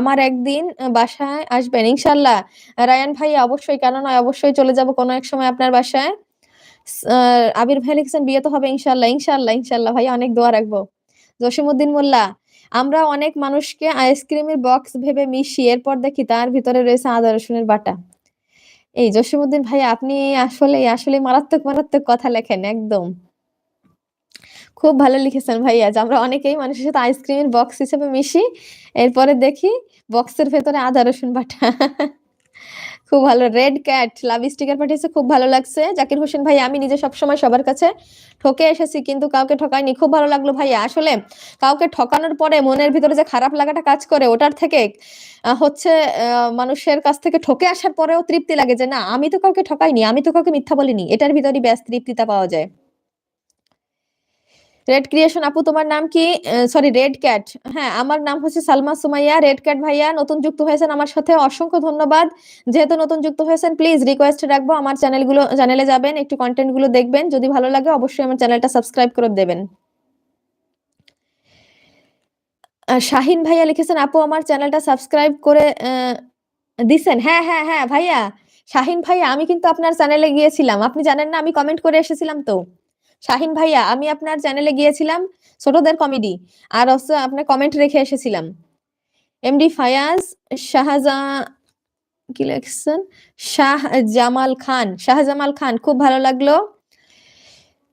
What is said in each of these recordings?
আমার একদিন বাসায় আসবেন ইনশাল্লাহ রায়ান ভাই অবশ্যই কেন নয় অবশ্যই চলে যাব কোনো এক সময় আপনার বাসায়। আবির ভাই লিখেছেন বিয়ে তো হবে ইনশাল্লাহ ইনশাল্লাহ ইনশাল্লাহ ভাই অনেক দোয়া রাখব। জসিমউদ্দিন মোল্লা, আমরা অনেক মানুষকে আইসক্রিমের বক্স ভেবে মিশি। এরপর দেখি তার ভিতরে রয়েছে আদা রসুনের বাটা। এই জসিমুদ্দিন ভাইয়া আপনি আসলেই, আসলে মারাত্মক, মারাত্মক কথা লেখেন একদম। খুব ভালো লিখেছেন ভাইয়া যে আমরা অনেকেই মানুষের সাথে আইসক্রিমের বক্স হিসেবে মিশি। এরপরে দেখি বক্সের ভেতরে আদা রসুন বাটা। খুব ভালো। রেড ক্যাট লাভ স্টিকার পাঠিয়েছে খুব ভালো লাগছে। জাকির হোসেন ভাই আমি নিজে সবসময় সবার কাছে ঠকে এসেছি কিন্তু কাউকে ঠকাইনি। খুব ভালো লাগল ভাইয়া। আসলে কাউকে ঠকানোর পরে মনের ভিতরে যে খারাপ লাগাটা কাজ করে ওটার থেকে হচ্ছে মানুষের কাছ থেকে ঠকে আসার পরেও তৃপ্তি লাগে যে না আমি তো কাউকে ঠকাইনি, আমি তো কাউকে মিথ্যা বলিনি। এটার ভিতরেই ব্যাস তৃপ্তিটা পাওয়া যায়। রেড ক্রিয়েশন আপু তোমার নাম কি? Sorry red cat. হ্যাঁ, আমার নাম হচ্ছে সালমা সুমাইয়া। রেড ক্যাট ভাইয়া নতুন যুক্ত হয়েছেন আমার সাথে অসংখ্য ধন্যবাদ। যেহেতু নতুন যুক্ত হয়েছেন প্লিজ রিকোয়েস্ট রাখব আমার চ্যানেলগুলো চ্যানেলে যাবেন, একটু কনটেন্টগুলো দেখবেন। যদি ভালো লাগে অবশ্যই আমার চ্যানেলটা সাবস্ক্রাইব করে দেবেন। শাহিন ভাইয়া লিখেছেন আপু আমার চ্যানেলটা সাবস্ক্রাইব করে দিছেন। হ্যাঁ, হ্যাঁ, হ্যাঁ ভাইয়া। শাহিন ভাইয়া আমি কিন্তু আপনার চ্যানেলে গিয়েছিলাম। আপনি জানেন না আমি কমেন্ট করে এসেছিলাম তো। শাহিন ভাইয়া আমি আপনার চ্যানেলে গিয়েছিলাম ছোটদের কমেডি। আর হচ্ছে আপনার কমেন্ট রেখে এসেছিলাম। এমডি ফায়াজ শাহজা কি লিখছেন? শাহ জামাল খান, শাহজামাল খান খুব ভালো লাগল।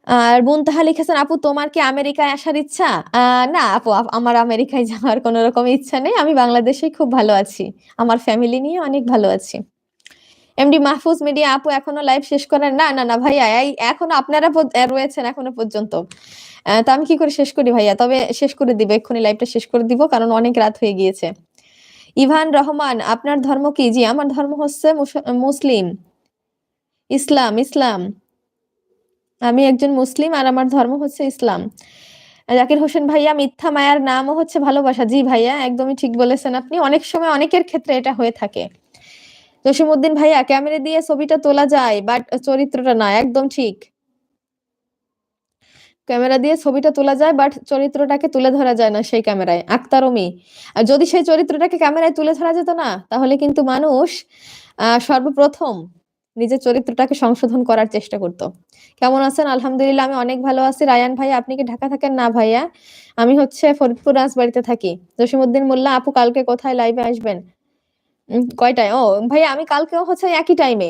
আর মুনতাহা লিখেছেন আপু তোমার কি আমেরিকায় আসার ইচ্ছা? না আপু আমার আমেরিকায় যাওয়ার কোন রকম ইচ্ছা নেই। আমি বাংলাদেশেই খুব ভালো আছি। আমার ফ্যামিলি নিয়ে অনেক ভালো আছি। এমডি মাহফুজ মিডিয়া আপু এখনও লাইভ শেষ করেন না, না, না ভাইয়া এই এখনও আপনারা রয়েছেন এখনও পর্যন্ত। তো আমি কি করে শেষ করি ভাইয়া? তবে শেষ করে দিব। এক্ষুনি লাইভটা শেষ করে দিব কারণ অনেক রাত হয়ে গিয়েছে। ইভান রহমান আপনার ধর্ম কি? জি আমার ধর্ম হচ্ছে মুস মুসলিম। ইসলাম, ইসলাম। আমি একজন মুসলিম আর আমার ধর্ম হচ্ছে ইসলাম। জাকির হোসেন ভাইয়া মিথ্যা মায়ার নামও হচ্ছে ভালোবাসা। জি ভাইয়া একদমই ঠিক বলেছেন আপনি। অনেক সময় অনেকের ক্ষেত্রে এটা হয়ে থাকে। জসিমউদ্দিন ভাইয়া, ক্যামেরা দিয়ে ছবিটা তোলা যায় বাট চরিত্রটা না। একদম ঠিক। ক্যামেরা দিয়ে ছবিটা তোলা যায় বাট চরিত্রটাকে তুলে ধরা যায় না সেই ক্যামেরায়। আক্তার অমি। আর যদি সেই চরিত্রটাকে ক্যামেরায় তুলে ধরা যেত না, তাহলে কিন্তু মানুষ সর্বপ্রথম নিজের চরিত্রটাকে সংশোধন করার চেষ্টা করত। কেমন আছেন? আলহামদুলিল্লাহ, আমি অনেক ভালো আছি। রায়ান ভাইয়া, আপনি কি ঢাকা থাকেন? না ভাইয়া। আমি হচ্ছে ফরিদপুর রাজবাড়িতে থাকি। জসিমউদ্দিন মোল্লা, আপু কালকে কোথায় লাইভে আসবেন? কয়টায়? ও ভাইয়া আমি কালকে হচ্ছে একই টাইমে।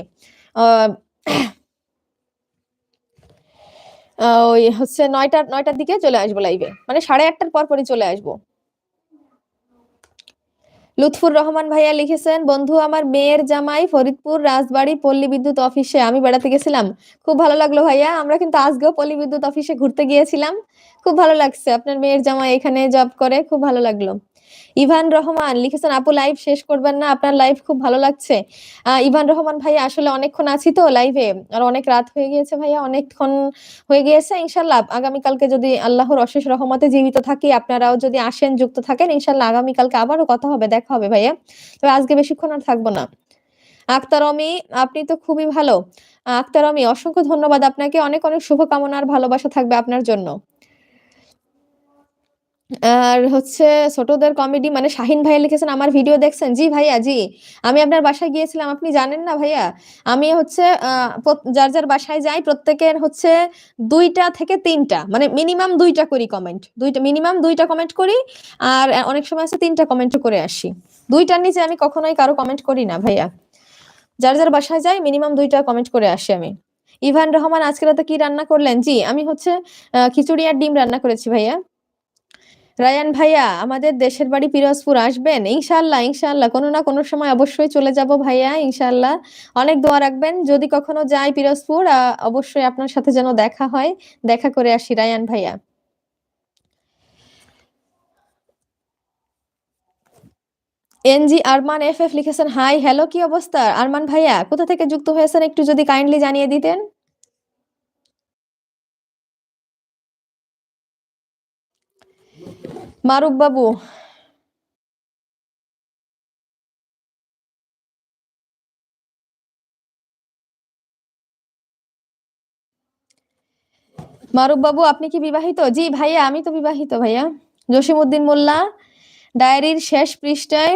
ওই হচ্ছে ৯ টা ৯ টার দিকে চলে আসব লাইভে। মানে ৮:৩০ টার পরপরই চলে আসব। লুৎফুর রহমান ভাইয়া লিখেছেন, বন্ধু আমার মেয়ের জামাই ফরিদপুর রাজবাড়ী পল্লী বিদ্যুৎ অফিসে আমি বেড়াতে গেছিলাম। খুব ভালো লাগল ভাইয়া। আমরা কিন্তু আজকেও পল্লী বিদ্যুৎ অফিসে ঘুরতে গিয়েছিলাম। খুব ভালো লাগছে। আপনার মেয়ের জামাই এখানে জব করে। খুব ভালো লাগল। ইভান রহমান লিখেছেন আপু লাইভ শেষ করবেন না। আপনার লাইভ খুব ভালো লাগছে। ইভান রহমান ভাইয়া আসলে অনেকক্ষণ আছি তো লাইভে। আর অনেক রাত হয়ে গিয়েছে ভাইয়া। অনেকক্ষণ হয়ে গিয়েছে। ইনশাআল্লাহ আগামীকালকে যদি আল্লাহর অশেষ রহমতে জীবিত থাকি আপনারাও যদি আসেন যুক্ত থাকেন ইনশাল্লাহ আগামীকালকে আবারও কথা হবে, দেখা হবে ভাইয়া। তবে আজকে বেশিক্ষণ আর থাকব না। আক্তার অমি আপনি তো খুবই ভালো। আক্তার অমি অসংখ্য ধন্যবাদ আপনাকে। অনেক, অনেক শুভকামনা আর ভালোবাসা থাকবে আপনার জন্য। আর হচ্ছে ছোটদের কমেডি মানে শাহিন ভাইয়া লিখেছেন আমার ভিডিও দেখছেন? জি ভাইয়া জি। আমি আপনার বাসায় গিয়েছিলাম। আপনি জানেন না ভাইয়া? আমি হচ্ছে যার, যার বাসায় যাই প্রত্যেকের হচ্ছে দুইটা থেকে তিনটা মানে মিনিমাম দুইটা করি কমেন্ট। দুইটা মিনিমাম দুইটা কমেন্ট করি। আর অনেক সময় আছে ৩ টা কমেন্টও করে আসি। দুইটার নিচে আমি কখনোই কারও কমেন্ট করি না ভাইয়া। যার, যার বাসায় যাই মিনিমাম দুইটা কমেন্ট করে আসি আমি। ইভান রহমান আজকে রাতে কি রান্না করলেন? জি আমি হচ্ছে খিচুড়ি আর ডিম রান্না করেছি ভাইয়া। রায়ান ভাইয়া, আমাদের দেশের বাড়ি পিরোজপুর, আসবেন? ইনশাল্লাহ ইনশাল্লাহ কোনো না কোনো সময় অবশ্যই চলে যাব ভাইয়া ইনশাল্লাহ অনেক দোয়া রাখবেন। যদি কখনো যাই পিরোজপুর অবশ্যই আপনার সাথে যেন দেখা হয়। দেখা করে আসি, রায়ান ভাইয়া। এনজি আরমান এফ এফ লিখেছেন, হাই, হ্যালো, কি অবস্থা? আরমান ভাইয়া, কোথা থেকে যুক্ত হয়েছেন একটু যদি কাইন্ডলি জানিয়ে দিতেন? মারুফ বাবু। মারুফ বাবু, আপনি কি বিবাহিত? জি ভাইয়া, আমি তো বিবাহিত ভাইয়া। জসিমউদ্দিন মোল্লা, ডায়েরির শেষ পৃষ্ঠায়